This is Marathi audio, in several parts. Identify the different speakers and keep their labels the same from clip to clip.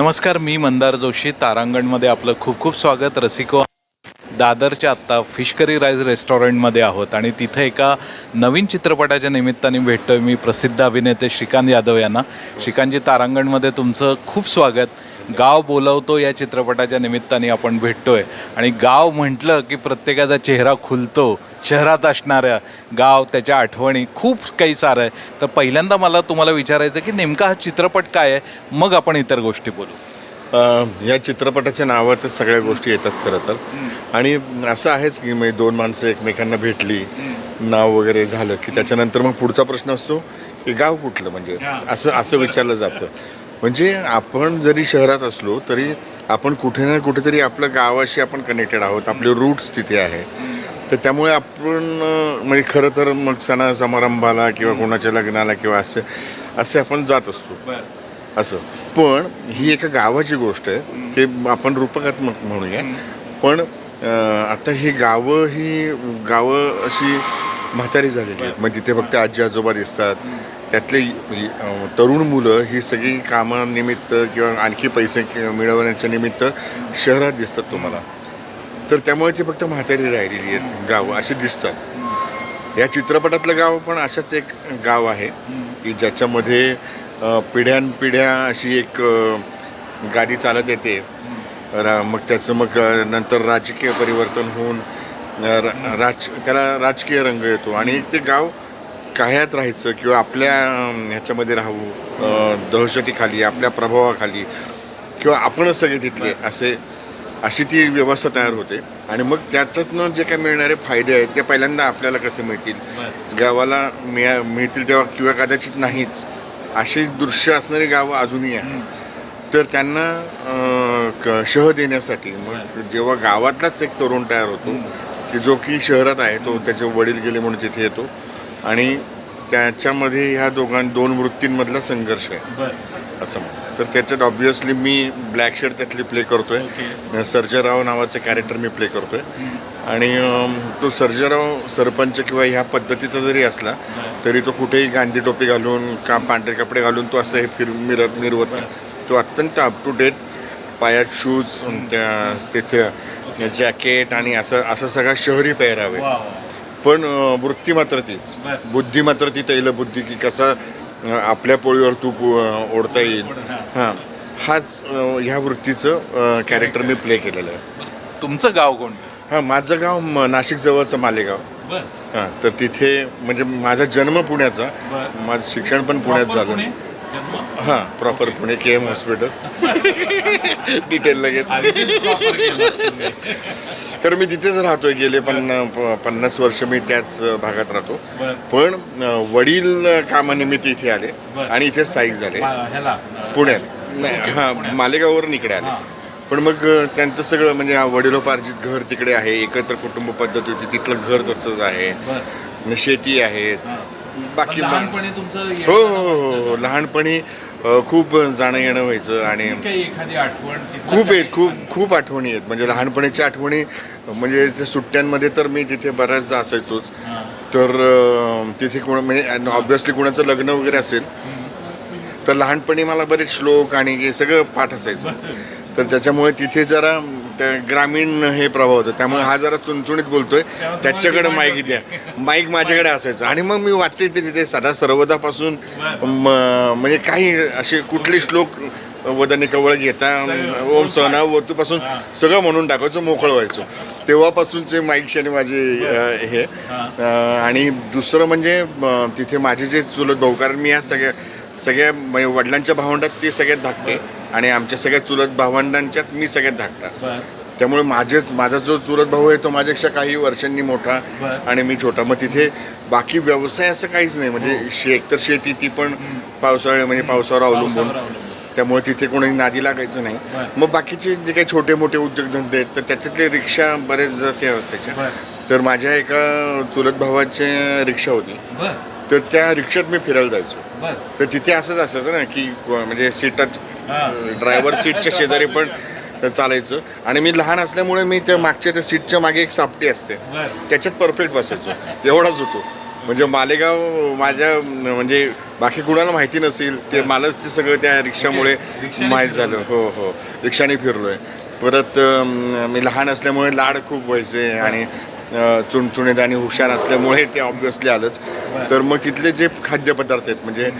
Speaker 1: नमस्कार मी मंदार जोशी तारांगणमध्ये आपलं खूप खूप स्वागत. रसिको दादरच्या आत्ता फिश करी राईज रेस्टॉरंटमध्ये आहोत आणि तिथं एका नवीन चित्रपटाच्या निमित्ताने भेटतोय मी प्रसिद्ध अभिनेते श्रीकांत यादव यांना. श्रीकांतजी तारांगणमध्ये तुमचं खूप स्वागत. गाव बोलवतो या चित्रपटाच्या निमित्ताने आपण भेटतोय. आणि गाव म्हटलं की प्रत्येकाचा चेहरा खुलतो शहरात असणाऱ्या गाव त्याच्या आठवणी खूप काही सारं आहे. तर पहिल्यांदा मला तुम्हाला विचारायचं की नेमका हा चित्रपट काय आहे? मग आपण इतर गोष्टी बोलू.
Speaker 2: या चित्रपटाच्या नावातच सगळ्या गोष्टी येतात खरं तर. आणि असं आहेच की म्हणजे दोन माणसं एकमेकांना भेटली नाव वगैरे झालं की त्याच्यानंतर मग पुढचा प्रश्न असतो की गाव कुठलं म्हणजे असं असं विचारलं जातं. म्हणजे आपण जरी शहरात असलो तरी आपण कुठे ना कुठेतरी आपल्या गावाशी आपण कनेक्टेड आहोत. आपले रूट्स तिथे आहे. तर त्यामुळे आपण म्हणजे खरं तर मग सणा समारंभाला किंवा कोणाच्या लग्नाला किंवा असं असे आपण जात असतो. असं. पण ही एका गावाची गोष्ट आहे. ते आपण रूपकात्मक म्हणूया. पण आता ही गावं ही गावं अशी म्हातारी झालेली आहेत. मग तिथे फक्त आजी आजोबा दिसतात त्यातले म्हणजे, तरुण मुलं ही सगळी कामानिमित्त किंवा आणखी पैसे मिळवण्याच्या निमित्त शहरात दिसतात तुम्हाला. तर त्यामुळे ती फक्त म्हातारी राहिलेली आहेत गावं असे दिसतात. या चित्रपटातलं गाव पण अशाच एक गाव आहे की ज्याच्यामध्ये पिढ्यानपिढ्या अशी एक गाडी चालत येते. रा मग त्याचं मग नंतर राजकीय परिवर्तन होऊन राज त्याला राजकीय रंग येतो. आणि ते गाव काह्यात राहायचं किंवा आपल्या ह्याच्यामध्ये राहू दहशतीखाली आपल्या प्रभावाखाली किंवा आपणच सगळे तिथले असे अशी ती व्यवस्था तयार होते. आणि मग त्याच्यातनं जे काय मिळणारे फायदे आहेत ते पहिल्यांदा आपल्याला कसे मिळतील? गावाला मिळा मिळतील तेव्हा किंवा कदाचित नाहीच. अशी दृश्य असणारी गावं अजूनही आहेत. तर त्यांना क- शह देण्यासाठी मग जेव्हा गावातलाच एक तरुण तयार होतो की जो की शहरात आहे तो त्याचे वडील गेले म्हणून तिथे येतो. आणि त्याच्यामध्ये ह्या दोघां दोन वृत्तींमधला संघर्ष आहे. असं म्हणून तर त्याच्यात ऑब्विसली मी ब्लॅक शेड त्यातली प्ले करतोय. सर्जराव नावाचं कॅरेक्टर मी प्ले करतोय. आणि अम, तो सर्जराव सरपंच किंवा ह्या पद्धतीचा जरी असला तरी तो कुठेही गांधी टोपी घालून का पांढरे कपडे घालून तो असं हे फिर मिरत मिरवत तो अत्यंत अप टू डेट पायात शूज त्या तिथे जॅकेट आणि असं असं सगळा शहरी पेहरावे. पण वृत्ती मात्र तीच. बुद्धी मात्र ती तैलबुद्धी की कसा आपल्या पोळीवर तूप ओढता येईल. हां. हाच ह्या वृत्तीचं कॅरेक्टर मी प्ले केलेलं आहे.
Speaker 1: तुमचं गाव कोणतं?
Speaker 2: हां माझं गाव म- नाशिक जवळचं मालेगाव हां तर तिथे म्हणजे माझा जन्म पुण्याचा. माझं शिक्षण पण पुण्यात झालं. हां proper Pune K M hospital detail लगेच. तर मी तिथेच राहतोय गेले पन्ना प- पन्नास वर्ष मी त्याच भागात राहतो. पण वडील कामानिमित्त इथे आले आणि इथे स्थायिक झाले. पुण्यात. नाही हां मालेगाववरून इकडे आले. पण मग त्यांचं सगळं म्हणजे वडिलोपार्जित घर तिकडे आहे एकत्र कुटुंब पद्धती होती तिथलं घर तसंच आहे. शेती आहेत बाकी हो हो हो हो. लहानपणी खूप जाणं येणं व्हायचं आणि खूप आहेत खूप. खूप आठवणी आहेत. म्हणजे लहानपणीच्या आठवणी म्हणजे ते सुट्ट्यांमध्ये तर मी तिथे बऱ्याचदा असायचोच. तर तिथे कोण म्हणजे ऑब्विसली कोणाचं लग्न वगैरे असेल तर लहानपणी मला बरेच श्लोक आणि हे सगळं पाठ असायचं. तर त्याच्यामुळे तिथे जरा त्या ग्रामीण हे प्रभाव होतं. त्यामुळे हा जरा चुणचुणीत बोलतोय. त्याच्याकडे माईक द्या. माईक माझ्याकडे असायचं. आणि मग मी वाटते ते तिथे सदा सर्वदापासून म- म्हणजे काही असे कुठले श्लोक वदने कवळ घेता ओम सहना वतूपासून सगळं म्हणून टाकायचं मोकळं व्हायचं. तेव्हापासूनचे माईकशी आणि माझे हे. आणि दुसरं म्हणजे तिथे माझे जे चुलत भाऊ कारण मी या सगळ्या सगळ्या म्हणजे वडिलांच्या भावंडात ते सगळ्यात धाकटे. आणि आमच्या सगळ्या चुलत भावंडांच्यात मी सगळ्यात धाकटा. त्यामुळे माझे माझा जो चुलत भाऊ आहे तो माझ्यापेक्षा काही वर्षांनी मोठा आणि मी छोटा. मग तिथे बाकी व्यवसाय असं काहीच नाही. म्हणजे शे एकतर शेती ती पण पावसाळ्या म्हणजे पावसावर अवलंबून. त्यामुळे तिथे कोणी नादी लागायचं नाही. मग बाकीचे जे काही छोटे मोठे उद्योगधंदे आहेत तर त्याच्यातले रिक्षा बरेच ते असायच्या तर माझ्या एका चुलत भावाची रिक्षा होती. तर त्या रिक्षात मी फिरायला जायचो. तर तिथे असंच असायचं ना की म्हणजे सीटात ड्रायव्हर सीटच्या शेजारी पण चालायचं. आणि मी लहान असल्यामुळे मी त्या मागच्या त्या सीटच्या मागे एक सापटी असते. त्याच्यात परफेक्ट बसायचो. एवढाच होतो. म्हणजे मालेगाव माझ्या म्हणजे बाकी कुणाला माहिती नसेल ते मलाच ते सगळं त्या रिक्षामुळे माहीत झालं. हो हो. रिक्षाने फिरलोय. परत अं, मी लहान असल्यामुळे लाड खूप व्हायचे आणि चुणचुणीत आणि हुशार असल्यामुळे ते ऑब्विसली आलंच. तर मग तिथले जे खाद्यपदार्थ आहेत म्हणजे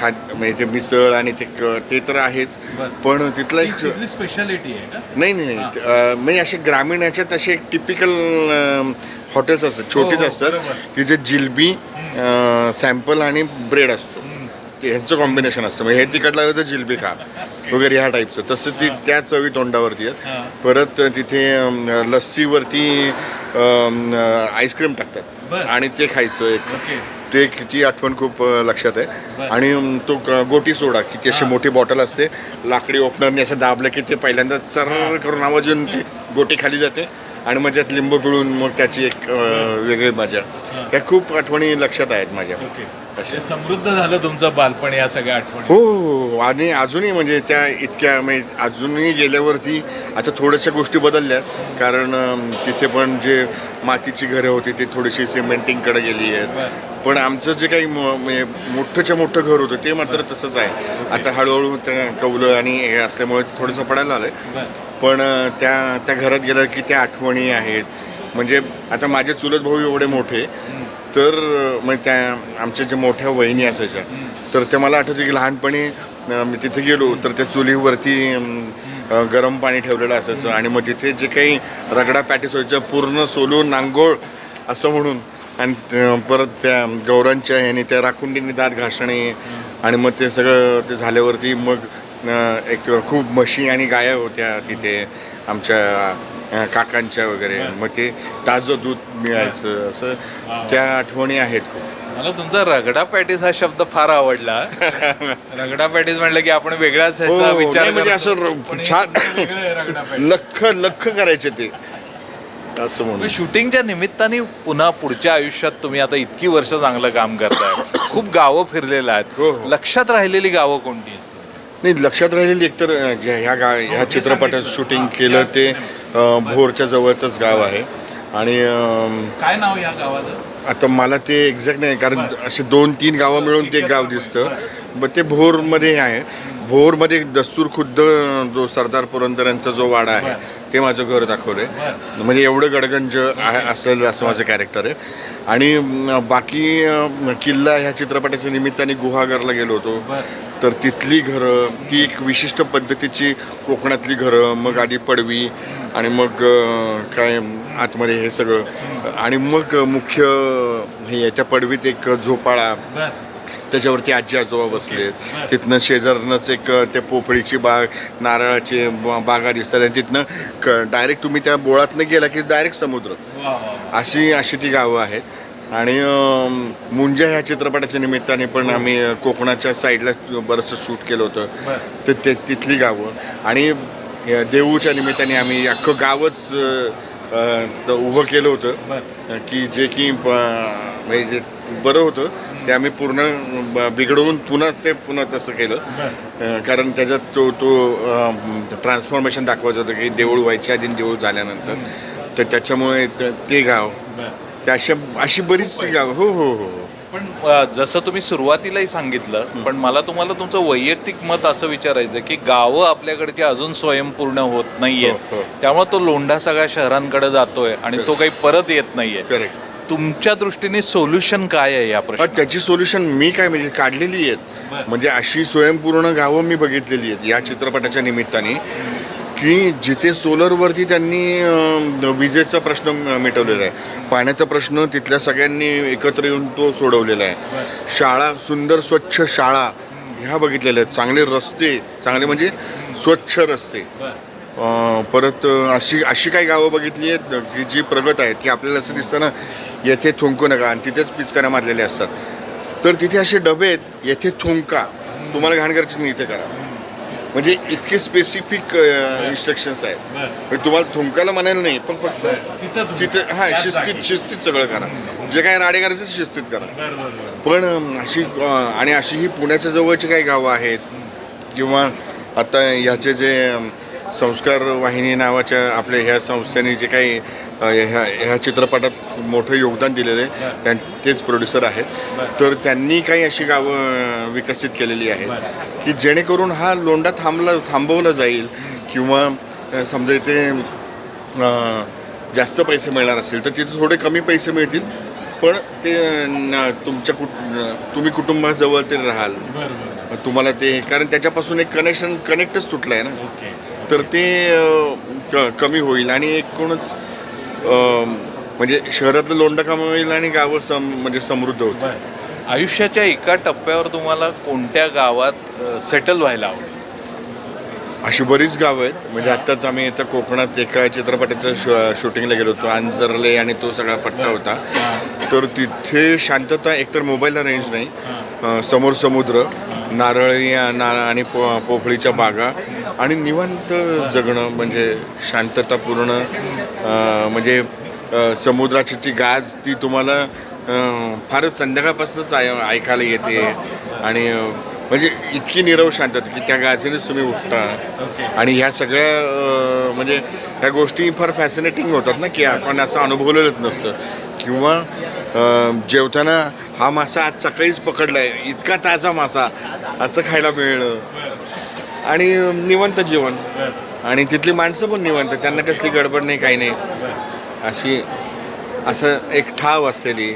Speaker 2: खाद्य म्हणजे ते मिसळ आणि ते क- ते तर आहेच. पण तिथला एक
Speaker 1: स्पेशालिटी आहे
Speaker 2: नाही नाही म्हणजे असे ग्रामीण याच्यात असे एक टिपिकल हॉटेल्स असतात छोटेच
Speaker 1: हो, हो,
Speaker 2: असतात. की जे जिलबी सॅम्पल आणि ब्रेड असतो. ते ह्यांचं कॉम्बिनेशन असतं. म्हणजे हे तिखट लागलं तर जिलबी खा. वगैरे ह्या टाईपचं तसं ती त्या चवी तोंडावरती. आहेत. परत तिथे लस्सीवरती आईस्क्रीम टाकतात. आणि ते खायचं एक. ते किती आठवण खूप लक्षात आहे. आणि तो गोटी सोडा किती अशी मोठी बॉटल असते. लाकडी ओपनरने असं दाबलं की ते पहिल्यांदा चर करून आवाज येऊन ती गोटी खाली जाते. आणि मग त्यात लिंबू पिळून मग त्याची एक वेगळी मजा. ह्या खूप आठवणी लक्षात आहेत माझ्या.
Speaker 1: असे समृद्ध झालं तुमचं बालपण या सगळ्या आठवणी.
Speaker 2: हो हो हो. आणि अजूनही म्हणजे त्या इतक्या म्हणजे अजूनही गेल्यावरती आता थोड्याशा गोष्टी बदलल्या. कारण तिथे पण जे मातीची घरं होती ती थोडीशी सिमेंटिंगकडे गेली आहेत. पण आमचं जे काही म्हणजे मोठंच्या मोठं घर होतं ते मात्र तसंच आहे. आता हळूहळू त्या कौलं आणि हे असल्यामुळे थोडंसं पडायला आलं
Speaker 1: बरं.
Speaker 2: पण त्या त्या घरात गेलं की त्या आठवणी आहेत. म्हणजे आता माझे चुलत भाऊ एवढे मोठे तर म्हणजे त्या आमच्या ज्या मोठ्या वहिनी असायच्या तर ते मला आठवतं की लहानपणी मी तिथे गेलो तर त्या चुलीवरती गरम पाणी ठेवलेलं असायचं आणि मग तिथे जे काही रगडा पॅटीस व्हायचं पूर्ण सोलून नांगोळ असं म्हणून. आणि परत त्या गौरांच्या ह्याने त्या राखुंडीने दात घासणे आणि मग ते सगळं ते झाल्यावरती मग एक खूप म्हशी आणि गाया होत्या तिथे आमच्या काकांच्या वगैरे. मग ते ताजं दूध मिळायचं असं. त्या आठवणी आहेत खूप.
Speaker 1: मला तुमचा रगडा पॅटीस हा शब्द फार आवडला. रगडा पॅटीस म्हणलं की आपण वेगळाच ह्याचा
Speaker 2: हो,
Speaker 1: विचार
Speaker 2: नाही म्हणजे. असं
Speaker 1: हे
Speaker 2: छान- लख लख करायचे ते. असं म्हणून.
Speaker 1: शूटिंगच्या निमित्ताने पुन्हा पुढच्या आयुष्यात तुम्ही आता इतकी वर्ष चांगलं काम करताय. खूप गावं फिरलेलं
Speaker 2: हो,
Speaker 1: आहेत
Speaker 2: हो.
Speaker 1: लक्षात राहिलेली गावं कोणती?
Speaker 2: नाही लक्षात राहिलेली एकतर ज्या- ह्या गाव ह्या
Speaker 1: जे
Speaker 2: चित्रपटात
Speaker 1: सांगितलं.
Speaker 2: शूटिंग
Speaker 1: हां,
Speaker 2: केलं ते. अ, भोरच्या जवळचंच गाव आहे. आणि अम,
Speaker 1: काय नाव या गावाचं?
Speaker 2: आता मला ते एक्झॅक्ट नाही कारण. असे दोन तीन गावं मिळून ते एक गाव दिसतं. मग ते भोरमध्ये आहे. भोरमध्ये दस्तूर खुद्द जो सरदार पुरंदरांचा जो वाडा आहे ते माझं घर दाखवलंय.
Speaker 1: बरं.
Speaker 2: म्हणजे एवढं गडगंज आहे असेल असं माझं कॅरेक्टर आहे. आणि बाकी अं, किल्ला ह्या चित्रपटाच्या निमित्ताने गुहागरला गेलो होतो.
Speaker 1: बरं.
Speaker 2: तर तिथली घरं ती एक विशिष्ट पद्धतीची कोकणातली घरं मग आधी पडवी आणि मग काय आतमध्ये हे सगळं. आणि मग मुख्य हे आहे, त्या पडवीत एक झोपाळा. त्याच्यावरती आजी आजोबा बसलेत
Speaker 1: बरं.
Speaker 2: तिथनं शेजारनंच एक त्या पोफळीची बाग नारळाची ब- बागा दिसतात आणि तिथनं क डायरेक्ट तुम्ही त्या बोळातनं गेला की डायरेक्ट समुद्र. अशी अशी ती गावं आहेत. आणि मुंजा ह्या चित्रपटाच्या निमित्ताने पण आम्ही कोकणाच्या साईडला बरंचसं शूट केलं होतं. तर ते तिथली गावं. आणि देऊच्या निमित्ताने आम्ही अख्खं गावच उभं केलं होतं. की जे की म्हणजे जे बरं होतं ते आम्ही पूर्ण बिघडवून पुन्हा ते पुन्हा तसं केलं. कारण त्याच्यात तो तो ट्रान्सफॉर्मेशन दाखवायचं होतं की देऊळ व्हायच्या आधी देऊळ झाल्यानंतर. तर त्याच्यामुळे ते गाव.
Speaker 1: बर
Speaker 2: ते अशा अशी बरीचशी गाव हो हो हो
Speaker 1: पण अ, जसं तुम्ही सुरुवातीलाही सांगितलं पण मला तुम्हाला तुमचं वैयक्तिक मत असं विचारायचं की गावं आपल्याकडची अजून स्वयंपूर्ण होत
Speaker 2: हो, हो.
Speaker 1: नाहीयेत त्यामुळे तो लोंढा सगळ्या शहरांकडे जातोय आणि तो काही परत येत नाहीये.
Speaker 2: करेक्ट
Speaker 1: तुमच्या दृष्टीने सोल्युशन काय आहे या प्रश्न
Speaker 2: त्याची सोल्युशन मी काय म्हणजे काढलेली आहेत. म्हणजे अशी स्वयंपूर्ण गावं मी बघितलेली आहेत या चित्रपटाच्या निमित्ताने. की जिथे सोलरवरती त्यांनी विजेचा प्रश्न मिटवलेला आहे. पाण्याचा प्रश्न तिथल्या सगळ्यांनी एकत्र येऊन तो सोडवलेला आहे. शाळा सुंदर स्वच्छ शाळा ह्या बघितलेल्या आहेत. चांगले रस्ते चांगले म्हणजे स्वच्छ रस्ते. परत अशी अशी काही गावं बघितली आहेत की जी प्रगत आहेत की आपल्याला असं दिसतं ना येथे थुंकू नका आणि तिथेच पिचकाऱ्या मारलेल्या असतात. तर तिथे असे डबे आहेत येथे थुंका. तुम्हाला घाण करायची नाही इथे करा. म्हणजे इतके स्पेसिफिक इन्स्ट्रक्शन्स आहेत. म्हणजे तुम्हाला थुंकायला म्हणायला नाही पण फक्त तिथे हा शिस्तीत शिस्तीत सगळं करा. जे काही राडे करायचं शिस्तीत करा. पण अशी आणि अशी ही पुण्याच्या जवळची काही गावं आहेत किंवा आता ह्याचे जे संस्कार वाहिनी नावाच्या आपल्या ह्या संस्थेने जे काही ह्या ह्या चित्रपटात मोठं योगदान दिलेलं आहे. त्यां तेच प्रोड्युसर आहेत. तर त्यांनी काही अशी गावं विकसित केलेली आहेत की जेणेकरून हा लोंढा थांबला थांबवला जाईल किंवा समजा इथे जास्त पैसे मिळणार असतील तर तिथे थोडे कमी पैसे मिळतील. पण ते न- तुमच्या कुट तुम्ही कुटुंबाजवळ ते राहाल. तुम्हाला ते कारण त्याच्यापासून एक कनेक्शन कनेक्टच तुटलं आहे ना तर ते क कमी होईल आणि एकूणच म्हणजे शहरातलं लोंढा कमी होईल आणि गावं सम म्हणजे समृद्ध होतील.
Speaker 1: आयुष्याच्या एका टप्प्यावर तुम्हाला कोणत्या गावात सेटल व्हायला आवडेल?
Speaker 2: अशी बरीच गावं आहेत. म्हणजे आत्ताच आम्ही इथं कोकणात एका चित्रपटाचं शू शूटिंगला गेलो होतो. अंजरले आणि तो सगळा पट्टा होता. तर तिथे शांतता एकतर मोबाईलला रेंज नाही. समोर समुद्र. नारळी ना आणि पो पोफळीच्या बागा आणि निवांत जगणं म्हणजे शांतता पूर्ण अ, म्हणजे समुद्राची ती गाज ती तुम्हाला फारच संध्याकाळपासूनच आय ऐकायला येते. आणि म्हणजे इतकी निरव शांतता की त्या गाजेनेच तुम्ही उठता. आणि ह्या सगळ्या म्हणजे ह्या गोष्टी फार फॅसिनेटिंग होतात ना की आपण असं अनुभवलेलंच नसतं. किंवा जेवताना हा मासा आज सकाळीच पकडलाय इतका ताजा मासा असं खायला मिळणं आणि निवंत जीवन आणि तिथली माणसं पण निवंत. त्यांना कसली गडबड नाही काही नाही. अशी असं एक ठाव असलेली.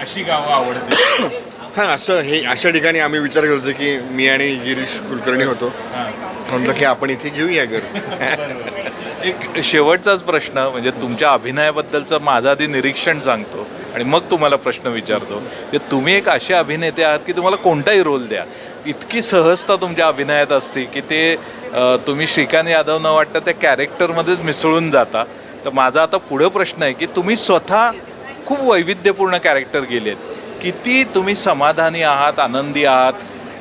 Speaker 1: अशी गावं आवडते.
Speaker 2: हां असं हे अशा ठिकाणी आम्ही विचार करत होतो की मी आणि गिरीश कुलकर्णी होतो. म्हटलं की आपण इथे घेऊया घर.
Speaker 1: एक शेवटचाच प्रश्न म्हणजे तुमच्या अभिनयाबद्दलचं माझं आधी निरीक्षण सांगतो आणि मग तुम्हाला प्रश्न विचारतो. की तुम्ही एक असे अभिनेते आहात की तुम्हाला कोणताही रोल द्या. इतकी सहजता तुमच्या अभिनयात असते की ते तुम्ही श्रीकांत यादव न वाटतं त्या कॅरेक्टरमध्येच मिसळून जाता. तर माझा आता पुढं प्रश्न आहे की तुम्ही स्वतः खूप वैविध्यपूर्ण कॅरेक्टर गेलेत किती तुम्ही समाधानी आहात आनंदी आहात?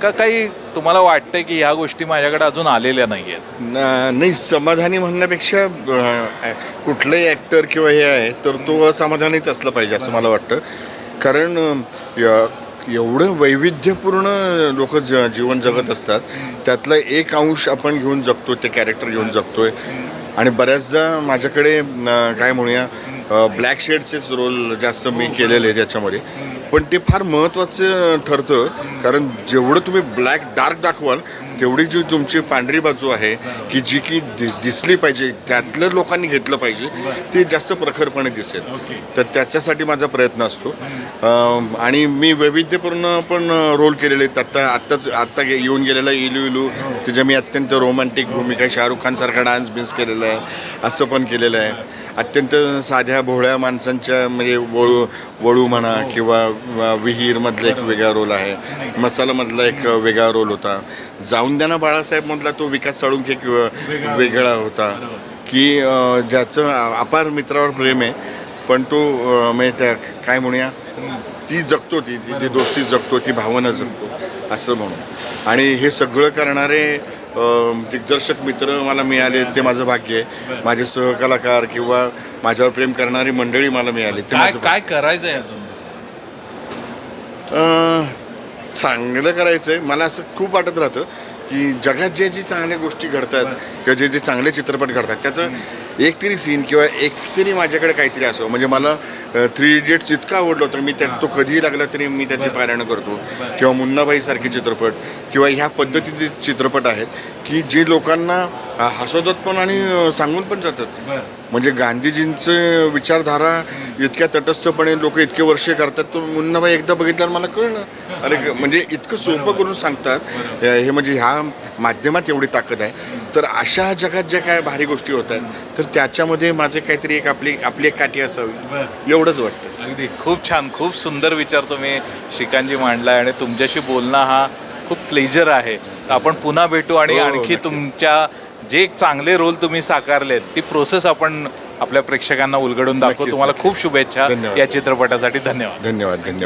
Speaker 1: का काही तुम्हाला वाटतंय की ह्या गोष्टी माझ्याकडे अजून आलेल्या नाही आहेत
Speaker 2: न- नाही समाधानी म्हणण्यापेक्षा अ, कुठलाही ॲक्टर किंवा हे आहे तर तो असमाधानीच असलं पाहिजे असं मला वाटतं. कारण अ, य- एवढं वैविध्यपूर्ण लोक ज जीवन जगत असतात त्यातला एक अंश आपण घेऊन जगतो ते कॅरेक्टर घेऊन जगतोय. आणि बऱ्याचदा माझ्याकडे अ, काय म्हणूया ब्लॅक शेडचेच रोल जास्त मी केलेले आहे त्याच्यामध्ये पण ते फार महत्त्वाचं ठरतं. कारण जेवढं तुम्ही ब्लॅक डार्क दाखवाल तेवढी जी तुमची पांढरी बाजू आहे की जी की दि दिसली पाहिजे त्यातलं लोकांनी घेतलं पाहिजे ते जास्त प्रखरपणे दिसेल. तर त्याच्यासाठी माझा प्रयत्न असतो. आणि मी वैविध्यपूर्ण पण रोल केलेले आहेत. आत्ता आत्ताच आत्ता येऊन गेलेला इलू इलू. त्याच्या मी अत्यंत रोमॅन्टिक भूमिका शाहरुख खानसारखा डान्स बिन्स केलेला आहे. असं पण केलेलं आहे. अत्यंत साध्या भोळ्या माणसांच्या म्हणजे वळू वळू म्हणा किंवा व- विहीरमधला एक वेगळा रोल आहे. मसालामधला एक वेगळा रोल होता. जाऊन द्या ना बाळासाहेबमधला तो विकास साळुंखे वेगळा होता. की ज्याचं अपार मित्रावर प्रेम आहे पण तो म्हणजे त्या काय म्हणूया ती जगतो ती ती दोस्ती जगतो ती भावना जगतो असं म्हणून. आणि हे सगळं करणारे दिग्दर्शक मित्र मला मिळाले ते माझं भाग्य आहे. माझे सहकलाकार किंवा माझ्यावर प्रेम करणारी मंडळी मला मिळाली. ते
Speaker 1: काय
Speaker 2: माझं
Speaker 1: काय करायचंय अजून?
Speaker 2: अं, चांगलं करायचं आहे मला असं खूप वाटत राहतं की जगात जे जे चांगल्या गोष्टी घडतात किंवा जे जे चांगले चित्रपट घडतात त्याचं एक तरी सीन किंवा एक तरी माझ्याकडे काहीतरी असो. म्हणजे मला थ्री इडियट्स इतका आवडलं तर मी त्या तो कधीही लागला तरी मी त्याची पारायणं करतो. किंवा मुन्नाबाईसारखे चित्रपट किंवा ह्या पद्धतीचे चित्रपट आहेत की जे लोकांना हसवतात पण आणि सांगून पण जातात. म्हणजे गांधीजींचं विचारधारा इतक्या तटस्थपणे लोक इतके वर्ष करतात तो मुन्नाबाई एकदा बघितल्यावर मला कळलं. अरे म्हणजे इतकं सोपं करून सांगतात. हे म्हणजे ह्या माध्यमात एवढी ताकद आहे. तर अशा जगात ज्या काय भारी गोष्टी होत आहेत तर त्याच्यामध्ये माझे काहीतरी एक आपली आपली एक काठी असावी. एवढंच वाटतं.
Speaker 1: अगदी. खूप छान खूप सुंदर विचार तुम्ही श्रीकांतजी मांडलाय आणि तुमच्याशी बोलणं हा खूप प्लेजर आहे. तर आपण पुन्हा भेटू आणि
Speaker 2: हो,
Speaker 1: आणखी. तुमच्या जे चांगले रोल तुम्ही साकारलेत ती प्रोसेस आपण आपल्या प्रेक्षकांना उलगडून दाखवू
Speaker 2: नक्कीच,
Speaker 1: तुम्हाला
Speaker 2: नक्कीच.
Speaker 1: खूप शुभेच्छा
Speaker 2: धन्यवाद.
Speaker 1: या चित्रपटासाठी धन्यवाद
Speaker 2: धन्यवाद धन्यवाद